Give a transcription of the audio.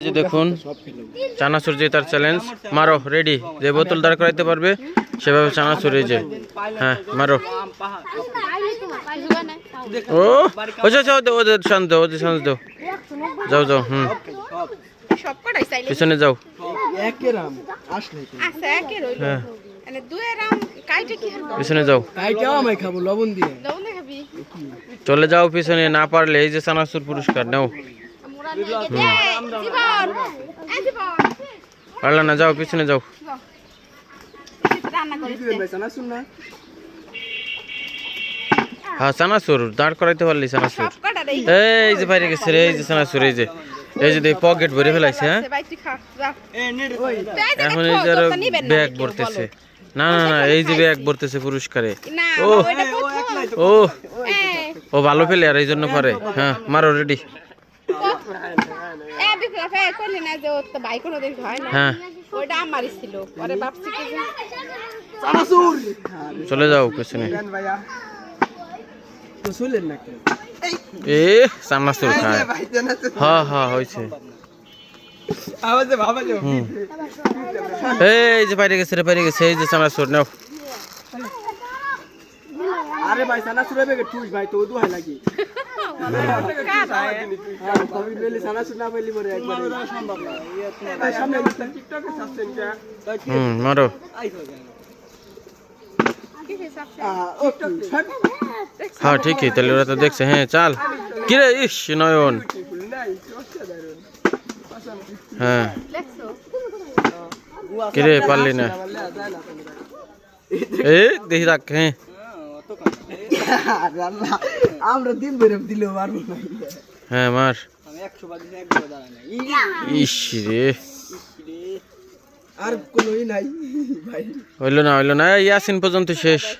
যে দেখুন চানাচুর যে তার চ্যালেঞ্জ মারো রেডি যে বোতল দাঁড় করাইতে পারবে সেভাবে চানাচুর এই যে। হ্যাঁ মারো। ও আচ্ছা আচ্ছা ওদের ওদের শান্ত ওদের শান্ত দাও। যাও যাও হুম। সব কটাই চাইলে পিছনে যাও রইল। হ্যাঁ। মানে দুই রাম কাইটে কি হারবো পিছনে যাও। চলে যাও পিছনে না পারলে এই যে চানাচুর পুরস্কার নাও। এই, জীবন এই জীবন পারলে না যাও পিছনে যাও। হ্যাঁ চানাচুর দাঁড় করাইতে পারলি দেই এই যে বাইরে গেছে রে এই যে চানাচুর এই যে। এই যে পকেট ভরে ফেলাইছে হ্যাঁ? এখন এই যে আরও ব্যাগ ভরতেছে। না না না এই যে ব্যাগ ভরতেছে পুরস্কারে। ও। ও ও ভালো ফেলে আর এই জন্য পারে হ্যাঁ মারো রেডি করলি না যে ও তো ভাই কোনো দিন হয় না। হ্যাঁ। ওইটা আমারই ছিল। পরে ভাবছি কি চলে যাও পেছনে এ চানাচুর খায়। ভাই হ্যাঁ হ্যাঁ হয়েছে। এই যে বাইরে গেছে রে বাইরে গেছে। এই যে চানাচুর নাও। আরে ভাই চানাচুর হবে টুই ভাই তো দুহাই লাগি হ্যাঁ কবি বেলি চানাচুর না পেলি পরে একবার সম্ভব না ভাই সামনে টিকটকে সাবস্ক্রাইব করা হুম মারো কি হিসাব ও টিকটক হ্যাঁ ঠিকই তাহলে ওরা তো দেখছে হ্যাঁ চাল কিরে ইস নয়ন নাই অসাধারণ হ্যাঁ লেখছো কিরে পারলি না এ দেখি রাখ হ্যাঁ আরে আল্লাহ, আমরা দিন ধরে দিলেও পারব না। হ্যাঁ মার। আর কোনোই নাই ভাই। হইল না হইল না ইয়াসিন পর্যন্ত শেষ।